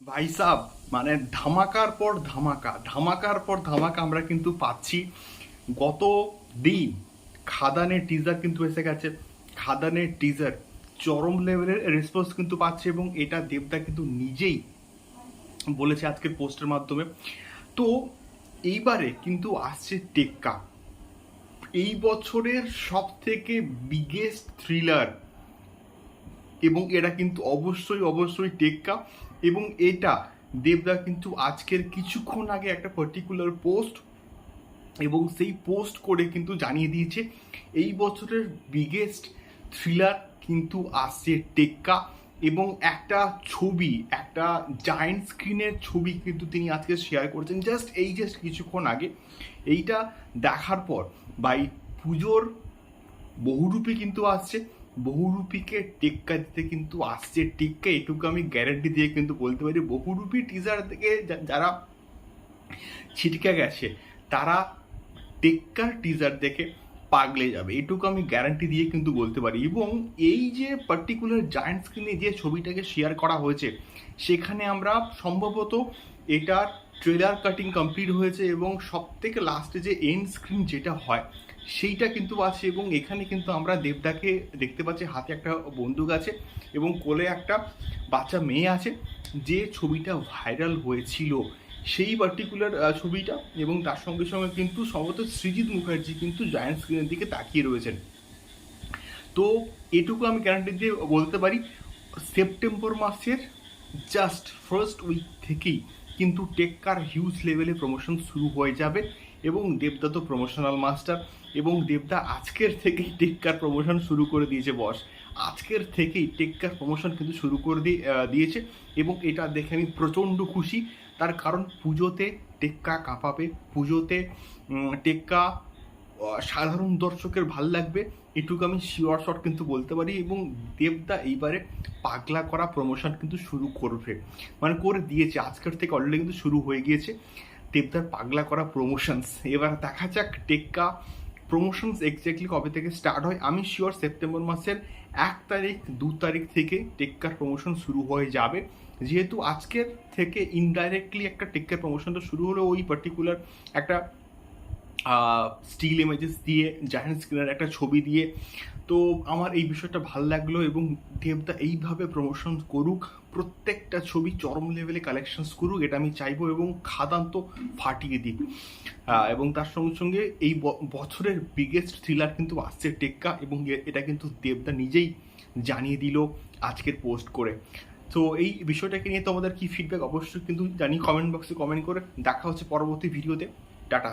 ভাই সাহ মানে ধামাকার পর ধামাকা, ধামাকার পর ধামাকা আমরা কিন্তু পাচ্ছি। গত দিন খাদানের টিজার কিন্তু এসে গেছে। খাদানের টিজার চরম লেভেলের রেসপন্স কিন্তু পাচ্ছে এবং এটা দেবদা কিন্তু নিজেই বলেছে আজকের পোস্টের মাধ্যমে। তো এইবারে কিন্তু আসছে টেক্কা। এই বছরের সব থেকে বিগেস্ট থ্রিলার এবং এটা কিন্তু অবশ্যই অবশ্যই টেক্কা এবং এটা দেবদা কিন্তু আজকের কিছুক্ষণ আগে একটা পার্টিকুলার পোস্ট এবং সেই পোস্ট করে কিন্তু জানিয়ে দিয়েছে, এই বছরের বিগেস্ট থ্রিলার কিন্তু আসছে টেক্কা এবং একটা ছবি, একটা জায়েন্ট স্ক্রিনের ছবি কিন্তু তিনি আজকে শেয়ার করেছেন। জাস্ট এই জাস্ট কিছুক্ষণ আগে। এইটা দেখার পর বাই পুজোর বহুরূপে কিন্তু আসছে। বহুরূপীকে টেক্কা দিতে কিন্তু আসছে। টেক্কা এটুকু আমি গ্যারান্টি দিয়ে কিন্তু বলতে পারি, বহুরূপী টিজার থেকে যারা ছিটকে গেছে, তারা টেক্কার টিজার দেখে পাগলে যাবে। এটুকু আমি গ্যারান্টি দিয়ে কিন্তু বলতে পারি। এবং এই যে পার্টিকুলার জায়েন্ট স্ক্রিনে যে ছবিটাকে শেয়ার করা হয়েছে, সেখানে আমরা সম্ভবত এটার ট্রেলার কাটিং কমপ্লিট হয়েছে এবং সব থেকে লাস্টে যে এন্ড স্ক্রিন যেটা হয় সেইটা কিন্তু আছে এবং এখানে কিন্তু আমরা দেবদাকে দেখতে পাচ্ছি, হাতে একটা বন্দুক আছে এবং কোলে একটা বাচ্চা মেয়ে আছে যে ছবিটা ভাইরাল হয়েছিল। সেই পার্টিকুলার ছবিটা এবং তার সঙ্গে সঙ্গে কিন্তু সম্ভবত সৃজিৎ মুখার্জি কিন্তু জায়ান্ট স্ক্রিনের দিকে তাকিয়ে রয়েছেন। তো এটুকু আমি গ্যারান্টি দিয়ে বলতে পারি সেপ্টেম্বর মাসের জাস্ট ফার্স্ট উইক থেকেই কিন্তু টেক্কার হিউজ লেভেলে প্রমোশন শুরু হয়ে যাবে। এবং দেবদা তো প্রমোশনাল মাস্টার এবং দেবদা আজকের থেকেই টেক্কার প্রমোশন শুরু করে দিয়েছে বস আজকের থেকেই টেক্কার প্রমোশন কিন্তু শুরু করে দিয়ে দিয়েছে এবং এটা দেখে আমি প্রচণ্ড খুশি। তার কারণ পুজোতে টেক্কা কাঁপাবে, পুজোতে টেক্কা সাধারণ দর্শকের ভালো লাগবে, এটুকু আমি শিওর শট কিন্তু বলতে পারি এবং দেবদা এইবারে পাগলা করা প্রমোশন কিন্তু শুরু করবে। মানে করে দিয়েছে, আজকের থেকে অলরেডি কিন্তু শুরু হয়ে গিয়েছে। দেবদার পাগলা করা প্রমোশনস এবার দেখা যাক টেক্কা প্রমোশনস এক্স্যাক্টলি কবে থেকে স্টার্ট হয়। আমি শিওর সেপ্টেম্বর মাসের এক তারিখ, দু তারিখ থেকে টেক্কার প্রমোশন শুরু হয়ে যাবে। যেহেতু আজকের থেকে ইনডাইরেক্টলি একটা টেক্কার প্রমোশন তো শুরু হলো, ওই পার্টিকুলার একটা স্টিল ইমেজেস দিয়ে জায়ান্ট স্ক্রিনের একটা ছবি দিয়ে। তো আমার এই বিষয়টা ভালো লাগল এবং দেবদা এইভাবে প্রমোশন করুক, প্রত্যেকটা ছবি চরম লেভেলে কালেকশনস করুক, এটা আমি চাইব এবং খাদান তো ফাটিয়ে দিক। এবং তার সঙ্গে সঙ্গে এই বছরের বিগেস্ট থ্রিলার কিন্তু আসছে টেক্কা এবং এটা কিন্তু দেবদা নিজেই জানিয়ে দিল আজকের পোস্ট করে। তো এই বিষয়টাকে নিয়ে তোমাদের কি ফিডব্যাক অবশ্যই কিন্তু জানি কমেন্ট বক্সে কমেন্ট করে। দেখা হচ্ছে পরবর্তী ভিডিওতে টাটা।